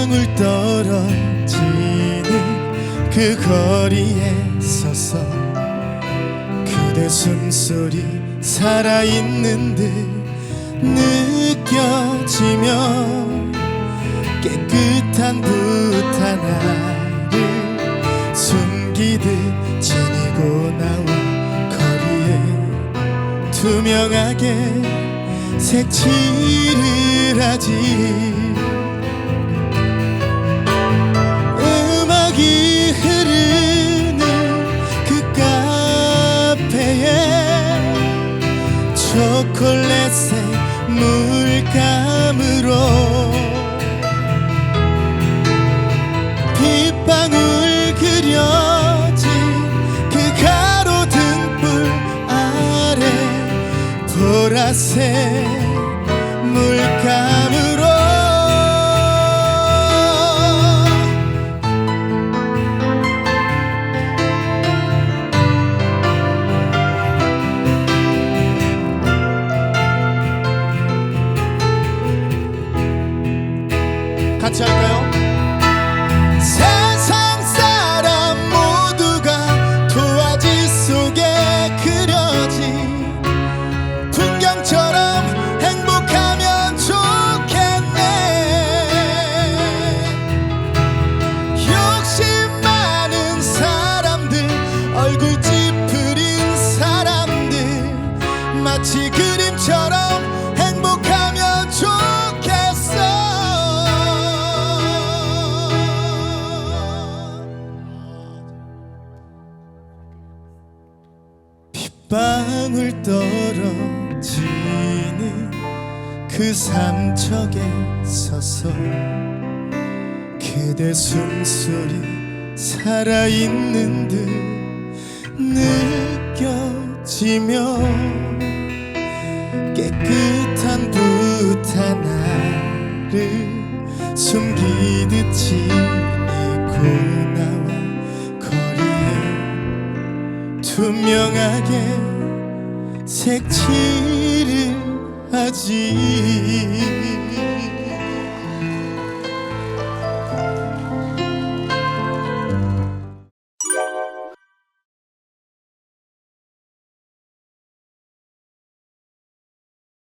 빗방울 떨어지는 그 거리에 서서 그대 숨소리 살아있는 듯 느껴지며 깨끗한 붓 하나를 숨기듯 지니고 나와 거리에 투명하게 색칠을 하지 초콜릿의 물감으로 빗방울 그려진 그 가로등불 아래 보라색 같이 할까요? 세상 사람 모두가 도화지 속에 그려진 풍경처럼 행복하면 좋겠네 욕심 많은 사람들 얼굴 찌푸린 사람들 마치 그 방울 떨어지는 그 삼척에 서서 그대 숨소리 살아있는 듯 느껴지며 깨끗한 붓 하나를 숨기듯 지니고 나 투명하게 색칠을 하지